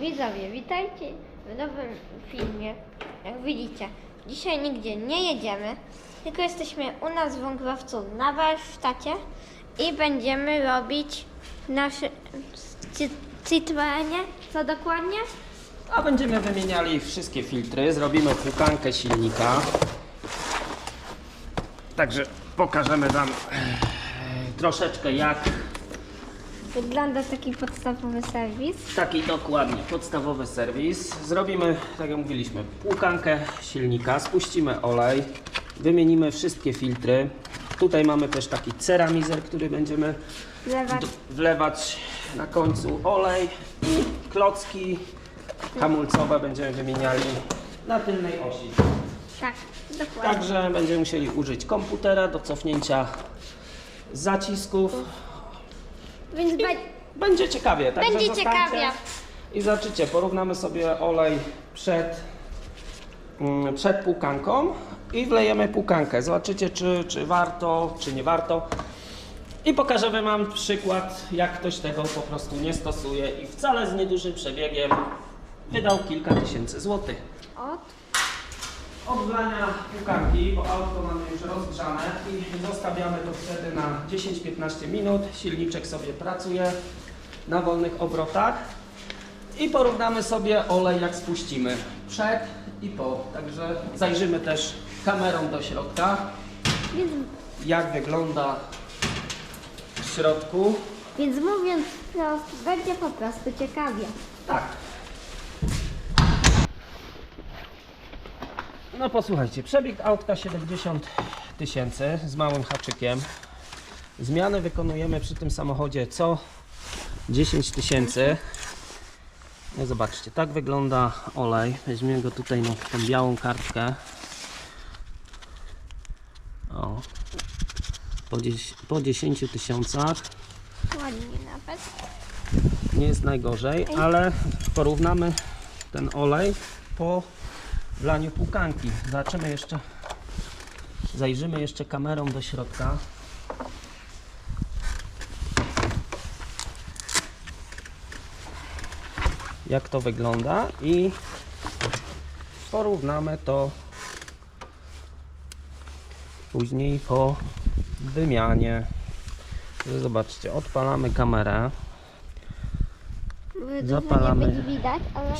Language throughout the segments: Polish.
Widzowie, witajcie w nowym filmie. Jak widzicie, dzisiaj nigdzie nie jedziemy, tylko jesteśmy u nas w Wągrowcu na warsztacie i będziemy robić nasze Citroenie. Co dokładnie? A będziemy wymieniali wszystkie filtry, zrobimy płukankę silnika. Także pokażemy Wam troszeczkę jak Wygląda taki podstawowy serwis. taki dokładnie podstawowy serwis. Zrobimy, tak jak mówiliśmy, płukankę silnika, spuścimy olej, wymienimy wszystkie filtry. Tutaj mamy też taki ceramizer, który będziemy Lewa. d- wlewać na końcu olej i klocki hamulcowe będziemy wymieniali na tylnej osi. Tak, dokładnie. Także będziemy musieli użyć komputera do cofnięcia zacisków. Więc be- Będzie ciekawie. Także Będzie ciekawie. I zobaczycie, porównamy sobie olej przed, mm, przed płukanką i wlejemy płukankę. Zobaczycie, czy, czy warto, czy nie warto. I pokażemy Wam przykład, jak ktoś tego po prostu nie stosuje i wcale z niedużym przebiegiem wydał kilka tysięcy złotych. Od Od wlania płukanki, bo auto mamy już rozgrzane i zostawiamy to wtedy na 10-15 minut. Silniczek sobie pracuje na wolnych obrotach i porównamy sobie olej jak spuścimy przed i po. Także zajrzymy też kamerą do środka, jak wygląda w środku. więc mówiąc wprost, będzie po prostu ciekawie. Tak. No posłuchajcie, przebieg autka 70 tysięcy z małym haczykiem. Zmiany wykonujemy przy tym samochodzie co 10 tysięcy. No zobaczcie, tak wygląda olej. Weźmiemy go tutaj na tą białą kartkę. O. Po, dzies- po 10 tysiącach Ładnie nawet. nie jest najgorzej, ale porównamy ten olej po wlaniu płukanki. Zobaczymy jeszcze, zajrzymy jeszcze kamerą do środka. Jak to wygląda i porównamy to później po wymianie. Zobaczcie, odpalamy kamerę. Zapalamy.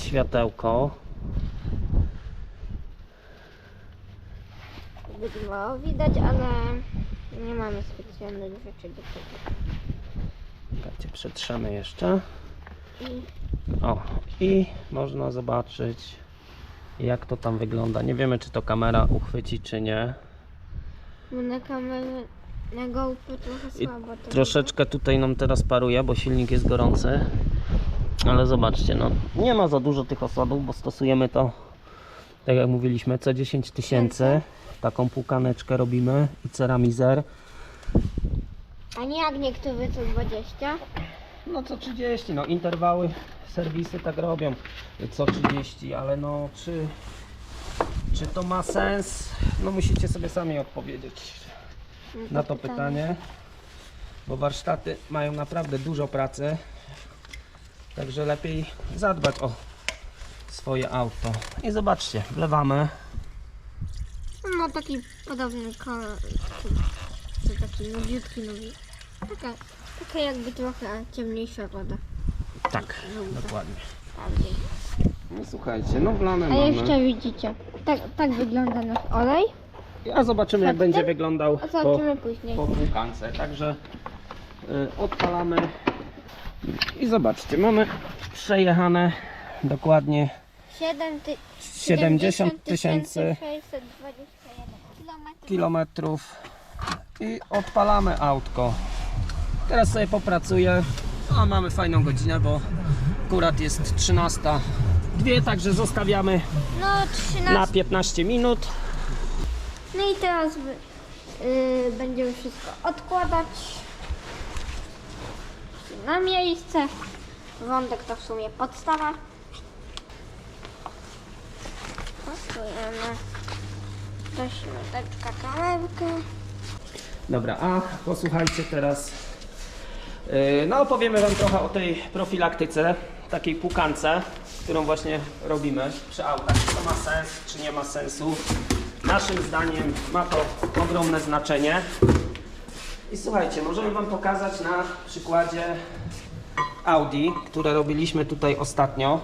Światełko. Mało widać, ale nie mamy specjalnych rzeczy do tego. Czekajcie, przetrzemy jeszcze. I O, i można zobaczyć jak to tam wygląda. Nie wiemy czy to kamera uchwyci czy nie. bo na kamerę na GoPro trochę I słabo to Troszeczkę tutaj nam teraz paruje, bo silnik jest gorący. Ale zobaczcie, no nie ma za dużo tych osadów, bo stosujemy to, tak jak mówiliśmy, co 10 tysięcy. Taką płukaneczkę robimy i ceramizer. A nie jak niektórzy co 20. No co 30, no interwały serwisy tak robią co 30, ale no czy, czy to ma sens? No musicie sobie sami odpowiedzieć na to pytanie, bo warsztaty mają naprawdę dużo pracy, także lepiej zadbać o swoje auto. I zobaczcie, wlewamy, No taki podobny kolor. To taki nudziutki nowy. Taka, taka jakby trochę ciemniejsza woda. tak, dokładnie. Bardziej. No słuchajcie, no wlane A mamy. jeszcze widzicie, tak, tak wygląda nasz olej. A zobaczymy jak będzie wyglądał A po, zobaczymy później. po płukance. Także y, odpalamy i zobaczcie, mamy przejechane dokładnie 7 ty, 70 tysięcy 621 kilometrów. i odpalamy autko. Teraz sobie popracuję. A mamy fajną godzinę, bo akurat jest 13. Dwie, także zostawiamy No 13. na 15 minut. No i teraz y, będziemy wszystko odkładać na miejsce. Wątek to w sumie podstawa. Pasujemy do środeczka kamerkę. Dobra, a posłuchajcie teraz. Yy, No opowiemy Wam trochę o tej profilaktyce, takiej pukance, którą właśnie robimy przy autach. Czy to ma sens, czy nie ma sensu. Naszym zdaniem ma to ogromne znaczenie. I słuchajcie, możemy Wam pokazać na przykładzie Audi, które robiliśmy tutaj ostatnio.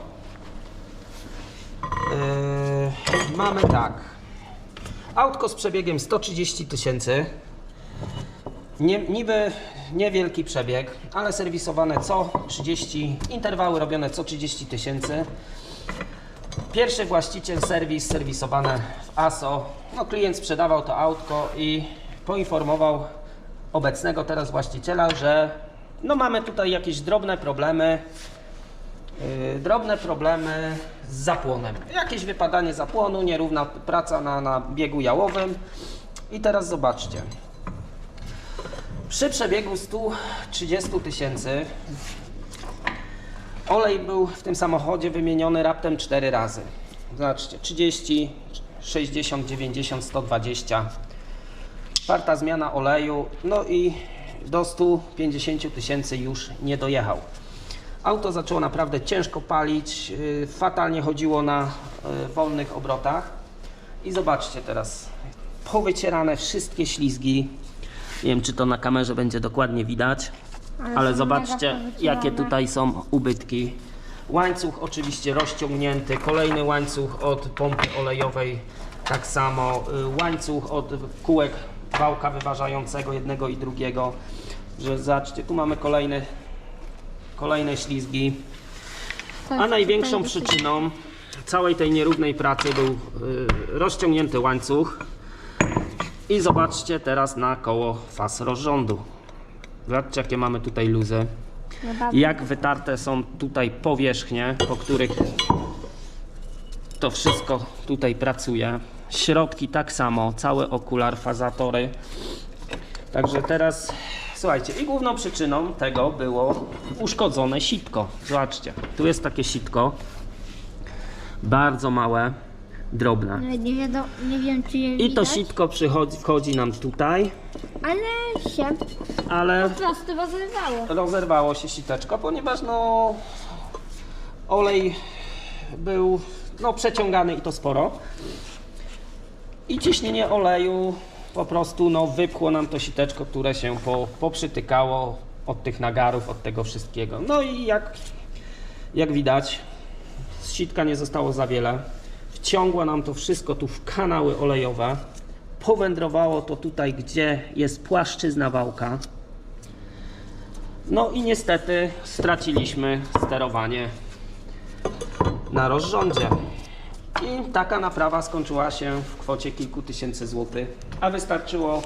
Yy, mamy tak. Autko z przebiegiem 130 tysięcy. Nie, niby niewielki przebieg, ale serwisowane co 30, interwały robione co 30 tysięcy. Pierwszy właściciel serwis, serwisowane w ASO. No, klient sprzedawał to autko i poinformował obecnego teraz właściciela, że no mamy tutaj jakieś drobne problemy, drobne problemy z zapłonem. Jakieś wypadanie zapłonu, nierówna praca na, na biegu jałowym. I teraz zobaczcie. Przy przebiegu 130 tysięcy olej był w tym samochodzie wymieniony raptem 4 razy. Zobaczcie, 30, 60, 90, 120. Czwarta zmiana oleju, no i do 150 tysięcy już nie dojechał. Auto zaczęło naprawdę ciężko palić, yy, fatalnie chodziło na yy, wolnych obrotach. I zobaczcie teraz, powycierane wszystkie ślizgi. Nie wiem, czy to na kamerze będzie dokładnie widać, Ale ale zobaczcie, jakie tutaj są ubytki. Łańcuch oczywiście rozciągnięty, kolejny łańcuch od pompy olejowej, tak samo y, łańcuch od kółek wałka wyważającego jednego i drugiego. Że zobaczcie, tu mamy kolejne, kolejne ślizgi. A największą przyczyną całej tej nierównej pracy był y, rozciągnięty łańcuch. I zobaczcie teraz na koło faz rozrządu. Zobaczcie jakie mamy tutaj luzy. Jak wytarte są tutaj powierzchnie, po których to wszystko tutaj pracuje. Środki tak samo, cały okular, fazatory. Także teraz słuchajcie, i główną przyczyną tego było uszkodzone sitko. Zobaczcie, tu jest takie sitko. Bardzo małe, drobne. Nawet nie, wiadomo, nie wiem, czy je I to widać, sitko przychodzi, wchodzi nam tutaj, ale się ale po prostu rozrywało. rozerwało się siteczko, ponieważ no olej był no, przeciągany i to sporo. I ciśnienie oleju po prostu no, wypchło nam to siteczko, które się po, poprzytykało od tych nagarów, od tego wszystkiego. No i jak, jak widać, z sitka nie zostało za wiele. Wciągło nam to wszystko tu w kanały olejowe. Powędrowało to tutaj, gdzie jest płaszczyzna wałka. No i niestety straciliśmy sterowanie na rozrządzie. I taka naprawa skończyła się w kwocie kilku tysięcy złotych, a wystarczyło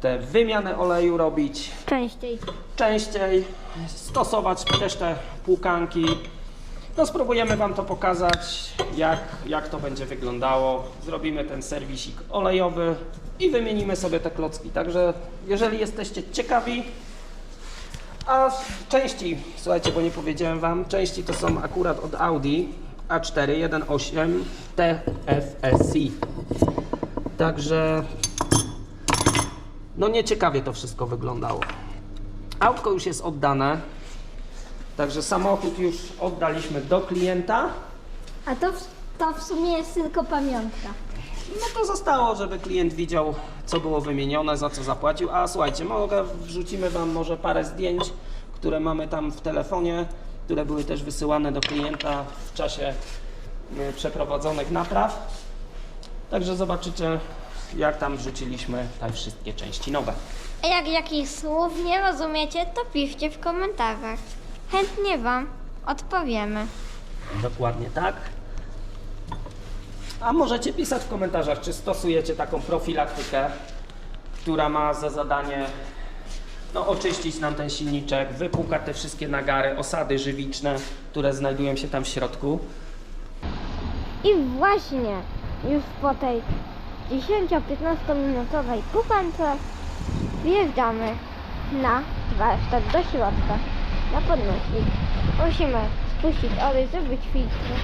tę wymianę oleju robić Częściej. częściej, stosować też te płukanki. No spróbujemy Wam to pokazać, jak, jak to będzie wyglądało. Zrobimy ten serwisik olejowy i wymienimy sobie te klocki. Także jeżeli jesteście ciekawi, a części, słuchajcie, bo nie powiedziałem Wam, części to są akurat od Audi A4 1.8 TFSI. Także no nieciekawie to wszystko wyglądało. Autko już jest oddane, także samochód już oddaliśmy do klienta. A to, w- to w sumie jest tylko pamiątka. No to zostało, żeby klient widział, co było wymienione, za co zapłacił. A słuchajcie, mogę, wrzucimy Wam może parę zdjęć, które mamy tam w telefonie, które były też wysyłane do klienta w czasie y, przeprowadzonych napraw. Także zobaczycie, jak tam wrzuciliśmy te wszystkie części nowe. A jak jakichś słów nie rozumiecie, to piszcie w komentarzach. Chętnie Wam odpowiemy. Dokładnie tak. A możecie pisać w komentarzach, czy stosujecie taką profilaktykę, która ma za zadanie no, oczyścić nam ten silniczek, wypłukać te wszystkie nagary, osady żywiczne, które znajdują się tam w środku. I właśnie już po tej 10-15 minutowej pukance wjeżdżamy na warsztat do środka, na podnośnik. Musimy spuścić olej, zrobić filtry,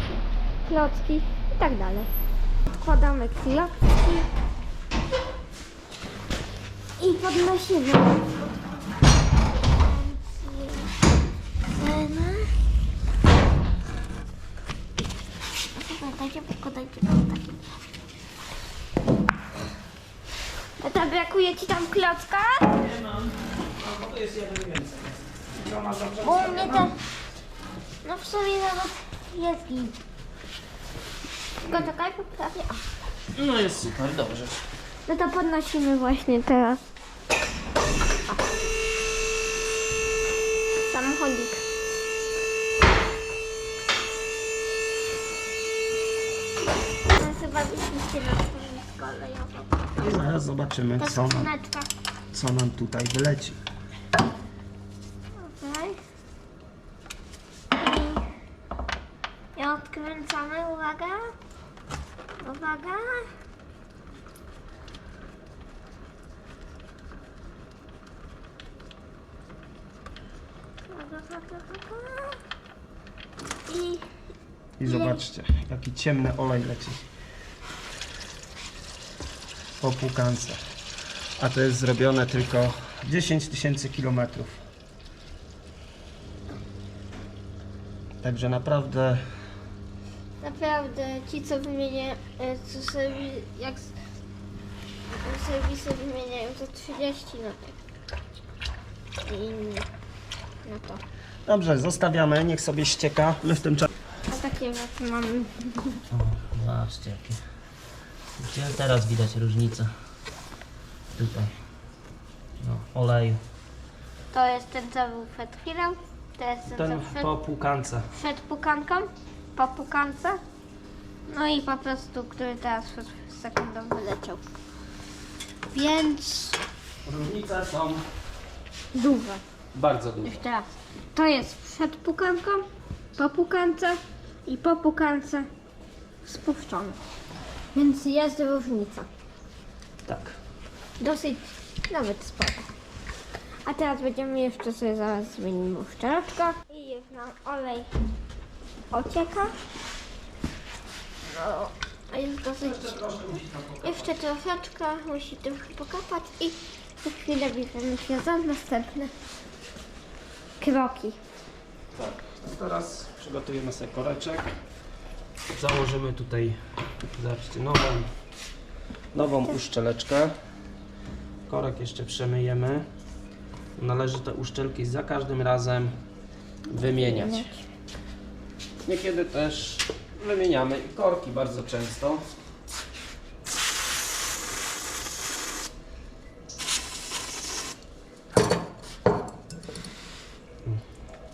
klocki i tak dalej. Wkładamy klocki I podnosimy. Cena. Dajcie, podajcie, podajcie. A tam brakuje ci tam klocka? Nie mam. No, bo to jest jeden więcej. Co masz dobrze? Bo u mnie to... No w sumie nawet jest git. Tylko czekaj, poprawię. O. No jest super, dobrze. No to podnosimy właśnie teraz. O. Samochodzik. Swoim kolejowym. I zaraz zobaczymy, co nam, skrzyneczka. co nam tutaj wyleci. Okej. I, I odkręcamy, uwaga. Uwaga. Uwaga, uwaga, uwaga. I I zobaczcie, jaki ciemny olej leci. Po płukance. A to jest zrobione tylko 10 tysięcy kilometrów. Także naprawdę naprawdę ci, co wymieniają, e, co serwi, jak serwisy wymieniają to 30, no to i inne. No to. Dobrze, zostawiamy, niech sobie ścieka. My w tym czasie. A takie rzeczy mamy. O, zobaczcie jakie. Gdzie teraz widać różnicę? Tutaj. No, oleju. To jest ten, co był przed chwilą. To jest ten, Ten co przed, po płukance. przed pukanką. Po pukance. No i po prostu, który teraz przed sekundą wyleciał. Więc Różnice są duże. bardzo duże. Jeszcze raz. To jest przed pukanką, po pukance i po pukance spuszczone. Więc jest różnica. Tak. Dosyć nawet spora. A teraz będziemy jeszcze sobie zaraz zmienić uszczeleczkę. I już nam olej ocieka. No, a jest dosyć... Jeszcze troszeczkę musi tym pokapać i za chwilę bierzemy się za następne kroki. Tak. Teraz przygotujemy sobie koreczek. Założymy tutaj, zobaczcie, nową, nową uszczeleczkę. Korek jeszcze przemyjemy. Należy te uszczelki za każdym razem wymieniać. Niekiedy też wymieniamy i korki bardzo często.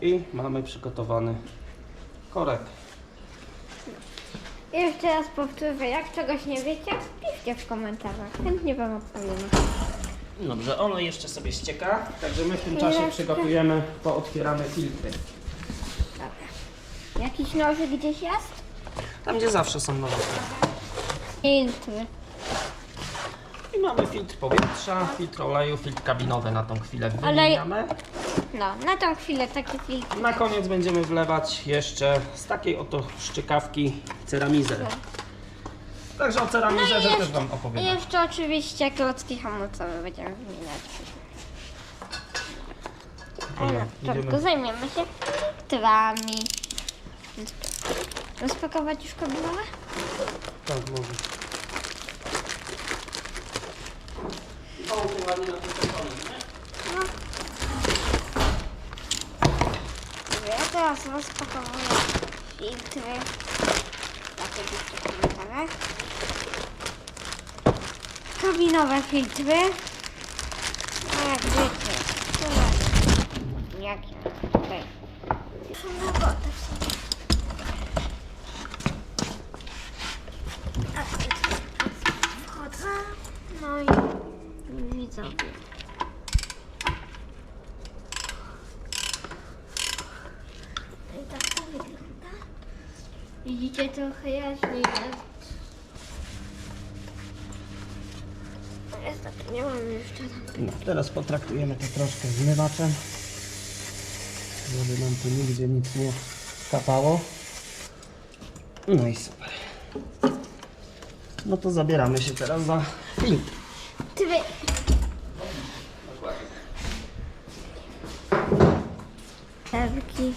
I mamy przygotowany korek. I jeszcze raz powtórzę, jak czegoś nie wiecie, piszcie w komentarzach. Chętnie Wam odpowiemy. Dobrze, ono jeszcze sobie ścieka, także my w tym czasie przygotujemy, pootwieramy filtry. Dobra. Jakiś nożyk gdzieś jest? Tam gdzie zawsze są nowe. Filtry. I mamy filtr powietrza, filtr oleju, filtr kabinowy na tą chwilę Ale- wymieniamy. No, na tą chwilę taki filtr. Na koniec będziemy wlewać jeszcze z takiej oto szczykawki ceramizę. Także o ceramizerze No też Wam I opowiem. jeszcze oczywiście klocki hamulcowe będziemy wymieniać. A Dobra, na początku idziemy. zajmiemy się filtrami. Rozpakować już kabinowe? Tak, może. O, to ładnie na tym telefonie, nie? No. Dobra, Ja teraz rozpakowuję filtry. Takie jeszcze filtrowe. Kabinowe filtry. No jak wiecie, to ładnie. Jakie? Tutaj. Na. A. No i widzowie. No i tak to wygląda. Widzicie, trochę jaśniej jest. Niestety nie mam jeszcze. No, teraz potraktujemy to troszkę zmywaczem, żeby nam tu nigdzie nic nie kapało. No i super. No to zabieramy się teraz za filtr. Ty wy... Dokładnie. Serki.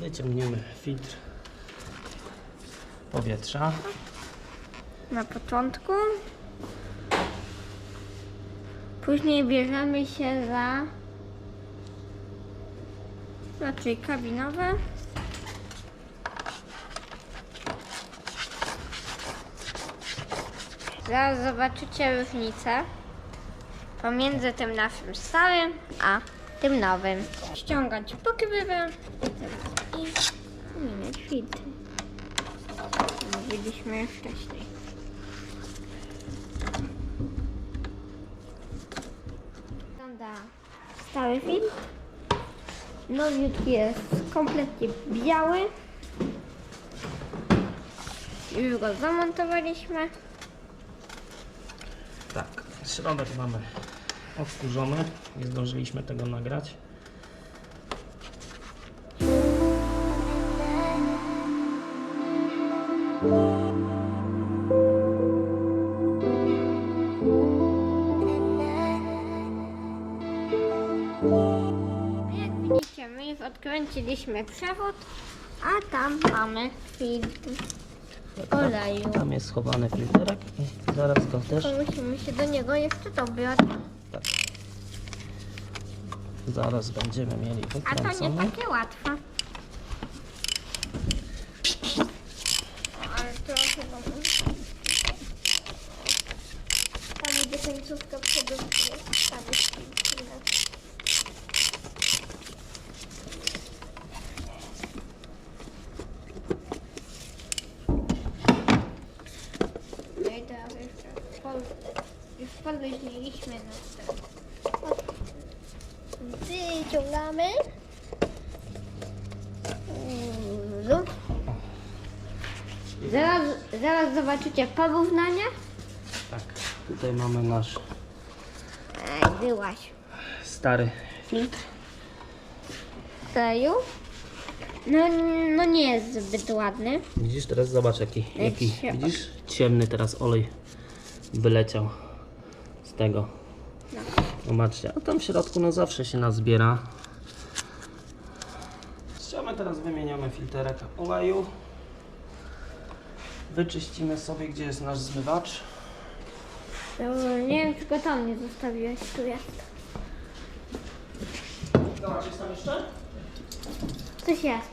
Wyciągniemy filtr powietrza. na początku. Później bierzemy się za raczej kabinowe. Zaraz zobaczycie różnicę pomiędzy tym naszym starym a tym nowym. Ściągać pokrywę i wymieniać filtry. Już wcześniej. Wygląda stały film. Nowiutki jest kompletnie biały. Już go zamontowaliśmy. Tak, środek mamy odkurzony. Nie zdążyliśmy tego nagrać. Widzicie, my już odkręciliśmy przewód, a tam mamy filtr oleju. Tam jest schowany filterek i zaraz go też, To musimy się do niego jeszcze dobrać. Tak. Zaraz będziemy mieli A to nie wykręcony. takie łatwe. Ale to chyba... Tam idzie końcówka przodówki, jest stawy filtr. No i teraz jeszcze pol, już podluźniliśmy na ten. Wyciągamy. Lub. Zaraz, zobaczycie porównanie. Tak, tutaj mamy nasz Ej, byłaś. stary filtr. Seju? No, no nie jest zbyt ładny. Widzisz, teraz zobacz jaki, jaki widzisz? Ciemny teraz olej wyleciał z tego. Zobaczcie, a tam w środku no zawsze się nazbiera. Ściemy teraz wymieniamy filterek oleju. Wyczyścimy sobie, gdzie jest nasz zmywacz. No, nie wiem, czy go tam nie zostawiłeś. Tu jest. Zobacz, jest tam jeszcze? Coś jest.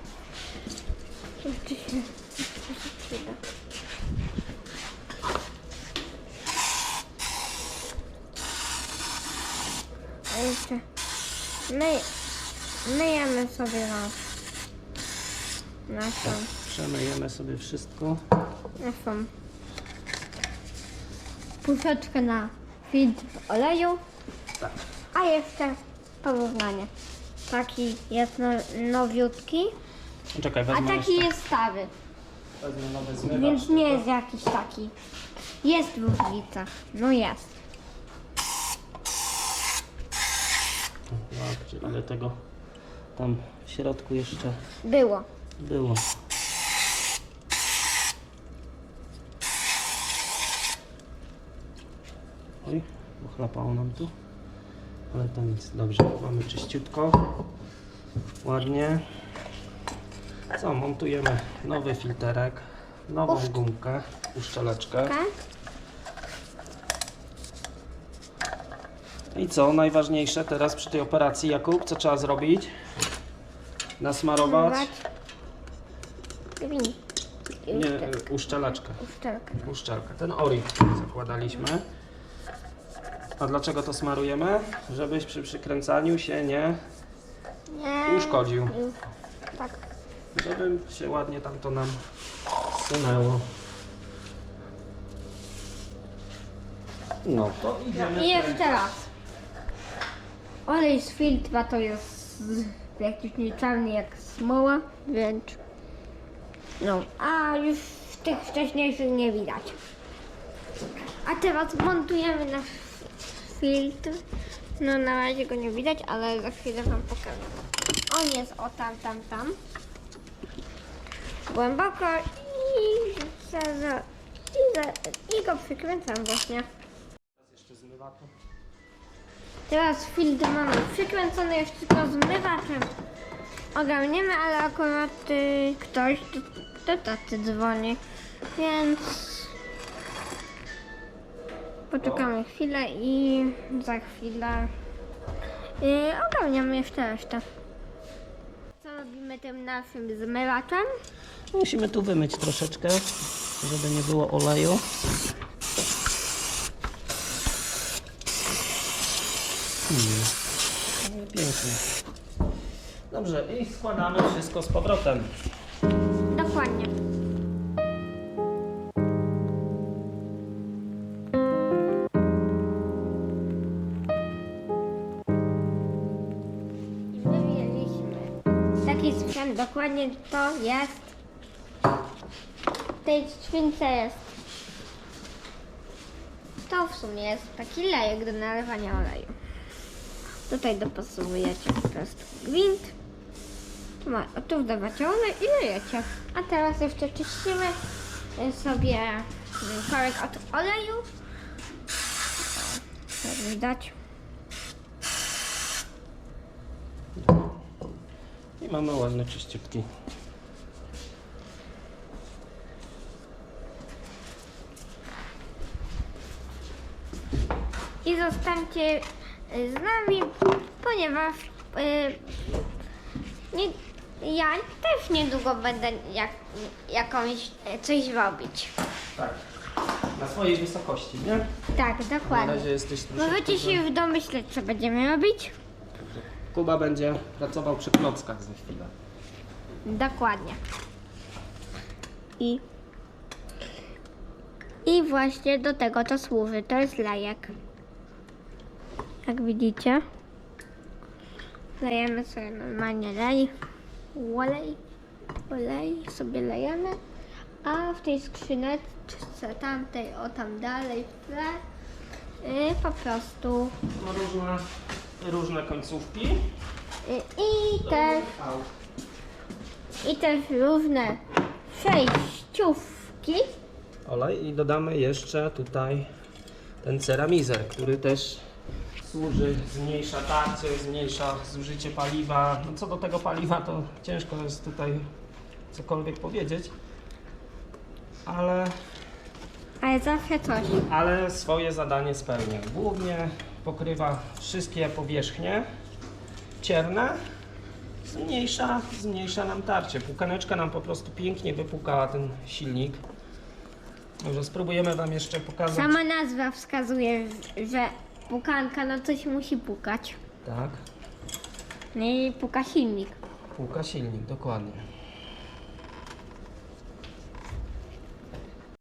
Jeszcze się, jeszcze się przyda. A jeszcze my, myjemy sobie nasz, naszą, Przemyjemy sobie wszystko. naszą puszeczkę na filtr oleju. Tak. A jeszcze porównanie. Taki jest no, nowiutki, Czekaj, a wezmę taki jeszcze. jest stary. Wezmę nowy zmywacz. Więc nie jest jakiś taki. Jest różnica. No jest. Zobaczcie, ile tego tam w środku jeszcze Było. było. Oj, pochlapało nam tu. Ale to nic, dobrze. Mamy czyściutko. Ładnie. Co, montujemy nowy filterek, nową Uszcz- gumkę, uszczeleczkę. I co, najważniejsze teraz przy tej operacji, Jakub, co trzeba zrobić? Nasmarować? Nie, uszczeleczkę. Uszczelkę. Uszczelkę. Ten orik zakładaliśmy. A dlaczego to smarujemy? Żebyś przy przykręcaniu się nie Nie. uszkodził. Tak. Żeby się ładnie tam to nam sunęło. No to idziemy. I jeszcze raz. Olej z filtra to jest jakiś nie czarny jak smoła, więc no, a już tych wcześniejszych nie widać. A teraz montujemy nasz filtr. No na razie go nie widać, ale za chwilę wam pokażę. On jest o tam, tam, tam. Głęboko i za, za, i, I go przykręcam właśnie. Teraz filtr mamy przykręcony jeszcze tylko zmywaczem. Ogarniemy, ale akurat y, ktoś do, do taty dzwoni, więc poczekamy chwilę i za chwilę y, ogarniamy jeszcze resztę. Co robimy tym naszym zmywaczem? Musimy tu wymyć troszeczkę, żeby nie było oleju. No i pięknie. Dobrze, i składamy wszystko z powrotem. Dokładnie. Dokładnie to jest. W tej skrzynce jest. To w sumie jest taki lejek do nalewania oleju. Tutaj dopasowujecie po prostu gwint. Tu wdawacie olej i lejecie. A teraz jeszcze czyścimy sobie korek od oleju. Jak widać. Mamy ładne czyściutki. I zostańcie y, z nami, ponieważ y, nie, ja też niedługo będę jak, jakąś y, coś robić. Tak. Na swojej wysokości, nie? Tak, Na dokładnie. razie jesteś troszeczkę... Możecie się już domyśleć, co będziemy robić? Kuba będzie pracował przy klockach za chwilę. Dokładnie. I, I właśnie do tego to służy. To jest lejek. Jak widzicie. Lejemy sobie normalnie lej. Olej. Olej sobie lejemy. A w tej skrzyneczce tamtej, o tam dalej w tle, y, po prostu No różne, końcówki. i też i też różne przejściówki. olej i dodamy jeszcze tutaj ten ceramizer, który też służy, zmniejsza tarcie, zmniejsza zużycie paliwa. No co do tego paliwa to ciężko jest tutaj cokolwiek powiedzieć, ale, Ale zawsze coś. ale swoje zadanie spełnia. Głównie pokrywa wszystkie powierzchnie cierne, zmniejsza, zmniejsza nam tarcie. Pukaneczka nam po prostu pięknie wypukała ten silnik. Może spróbujemy Wam jeszcze pokazać. Sama nazwa wskazuje, że pukanka no coś musi pukać. Tak, No i puka silnik. puka silnik, dokładnie.